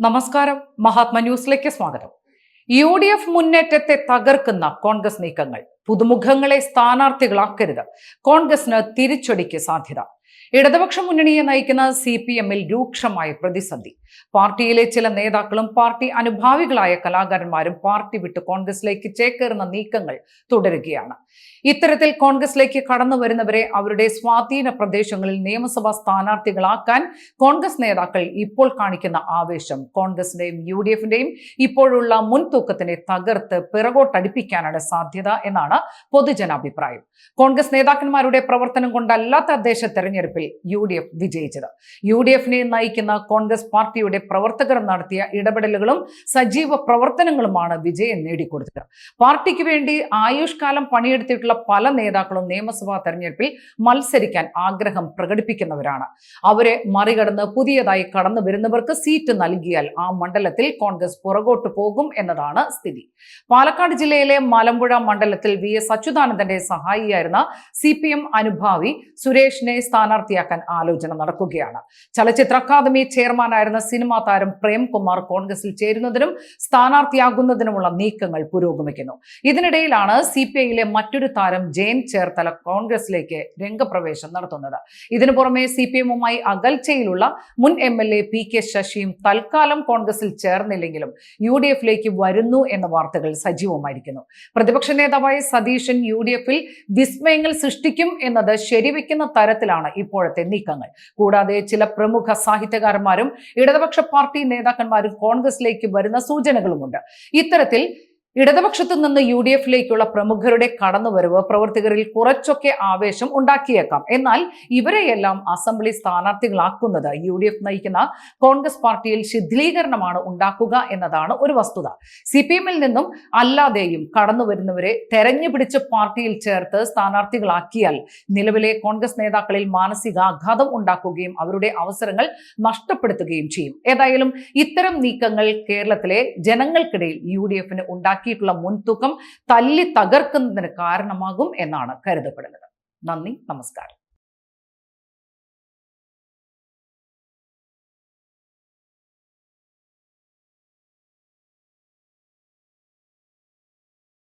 നമസ്കാരം. മഹാത്മ ന്യൂസിലേക്ക് സ്വാഗതം. യു ഡി എഫ് മുന്നേറ്റത്തെ തകർക്കുന്ന കോൺഗ്രസ് നീക്കങ്ങൾ പുതുമുഖങ്ങളെ സ്ഥാനാർത്ഥികളാക്കരുത്. കോൺഗ്രസിന് തിരിച്ചടിക്ക് സാധ്യത. ഇടതുപക്ഷ മുന്നണിയെ നയിക്കുന്ന സി പി എമ്മിൽ രൂക്ഷമായ പ്രതിസന്ധി. പാർട്ടിയിലെ ചില നേതാക്കളും പാർട്ടി അനുഭാവികളായ കലാകാരന്മാരും പാർട്ടി വിട്ട് കോൺഗ്രസിലേക്ക് ചേക്കേറുന്ന നീക്കങ്ങൾ തുടരുകയാണ്. ഇത്തരത്തിൽ കോൺഗ്രസിലേക്ക് കടന്നു വരുന്നവരെ അവരുടെ സ്വാധീന പ്രദേശങ്ങളിൽ നിയമസഭാ സ്ഥാനാർത്ഥികളാക്കാൻ കോൺഗ്രസ് നേതാക്കൾ ഇപ്പോൾ കാണിക്കുന്ന ആവേശം കോൺഗ്രസിന്റെയും യു ഡി എഫിന്റെയും ഇപ്പോഴുള്ള മുൻതൂക്കത്തിനെ തകർത്ത് പിറകോട്ടടിപ്പിക്കാനാണ് സാധ്യത എന്നാണ് പൊതുജനാഭിപ്രായം. കോൺഗ്രസ് നേതാക്കന്മാരുടെ പ്രവർത്തനം കൊണ്ടല്ല തദ്ദേശ തെരഞ്ഞെടുപ്പിൽ യു ഡി എഫ് വിജയിച്ചത്. യു ഡി എഫിനെ നയിക്കുന്ന കോൺഗ്രസ് പാർട്ടിയുടെ പ്രവർത്തകർ നടത്തിയ ഇടപെടലുകളും സജീവ പ്രവർത്തനങ്ങളുമാണ് വിജയം നേടിക്കൊടുത്തത്. പാർട്ടിക്ക് വേണ്ടി ആയുഷ്കാലം പണിയെടുത്തിട്ടുള്ള പല നേതാക്കളും നിയമസഭാ തെരഞ്ഞെടുപ്പിൽ മത്സരിക്കാൻ ആഗ്രഹം പ്രകടിപ്പിക്കുന്നവരാണ്. അവരെ മറികടന്ന് പുതിയതായി കടന്നു വരുന്നവർക്ക് സീറ്റ് നൽകിയാൽ ആ മണ്ഡലത്തിൽ കോൺഗ്രസ് പുറകോട്ട് പോകും എന്നതാണ് സ്ഥിതി. പാലക്കാട് ജില്ലയിലെ മലമ്പുഴ മണ്ഡലത്തിൽ വി എസ് അച്യുതാനന്ദന്റെ സഹായിയായിരുന്ന സി പി എം അനുഭാവി സുരേഷിനെ സ്ഥാനാർത്ഥിയാക്കാൻ ആലോചന നടക്കുകയാണ്. ചലച്ചിത്ര അക്കാദമി ചെയർമാനായിരുന്ന സിനിമാ താരം പ്രേംകുമാർ കോൺഗ്രസിൽ ചേരുന്നതിനും സ്ഥാനാർത്ഥിയാകുന്നതിനുമുള്ള നീക്കങ്ങൾ പുരോഗമിക്കുന്നു. ഇതിനിടയിലാണ് സി പി ഐയിലെ മറ്റൊരു താരം ജയൻ ചേർത്തല കോൺഗ്രസിലേക്ക് രംഗപ്രവേശം നടത്തുന്നത്. ഇതിനു പുറമെ സി പി എമ്മുമായി അകൽച്ചയിലുള്ള മുൻ M L A P K ശശിയും തൽക്കാലം കോൺഗ്രസിൽ ചേർന്നില്ലെങ്കിലും യു ഡി എഫിലേക്ക് വരുന്നു എന്ന വാർത്തകൾ സജീവമായിരിക്കുന്നു. പ്രതിപക്ഷ നേതാവായ സതീശൻ യു ഡി എഫിൽ വിസ്മയങ്ങൾ സൃഷ്ടിക്കും എന്നത് ശരിവെക്കുന്ന തരത്തിലാണ് ഇപ്പോഴത്തെ നീക്കങ്ങൾ. കൂടാതെ ചില പ്രമുഖ സാഹിത്യകാരന്മാരും ഇടതുപക്ഷ പാർട്ടി നേതാക്കന്മാരും കോൺഗ്രസിലേക്ക് വരുന്ന സൂചനകളുമുണ്ട്. ഇത്തരത്തിൽ ഇടതുപക്ഷത്തു നിന്ന് യു ഡി എഫിലേക്കുള്ള പ്രമുഖരുടെ കടന്നുവരവ് പ്രവർത്തകരിൽ കുറച്ചൊക്കെ ആവേശം ഉണ്ടാക്കിയേക്കാം. എന്നാൽ ഇവരെയെല്ലാം അസംബ്ലി സ്ഥാനാർത്ഥികളാക്കുന്നത് യു ഡി എഫ് നയിക്കുന്ന കോൺഗ്രസ് പാർട്ടിയിൽ ശിഥിലീകരണമാണ് ഉണ്ടാക്കുക എന്നതാണ് ഒരു വസ്തുത. സി പി എമ്മിൽ നിന്നും അല്ലാതെയും കടന്നുവരുന്നവരെ തെരഞ്ഞു പിടിച്ച് പാർട്ടിയിൽ ചേർത്ത് സ്ഥാനാർത്ഥികളാക്കിയാൽ നിലവിലെ കോൺഗ്രസ് നേതാക്കളിൽ മാനസികാഘാതം ഉണ്ടാക്കുകയും അവരുടെ അവസരങ്ങൾ നഷ്ടപ്പെടുത്തുകയും ചെയ്യും. ഏതായാലും ഇത്തരം നീക്കങ്ങൾ കേരളത്തിലെ ജനങ്ങൾക്കിടയിൽ യു ഡി എഫിന് ഉണ്ടാക്കിയിട്ടുള്ള മുൻതൂക്കം തല്ലി തകർക്കുന്നതിന് കാരണമാകും എന്നാണ് കരുതപ്പെടുന്നത്. നന്ദി നമസ്കാരം.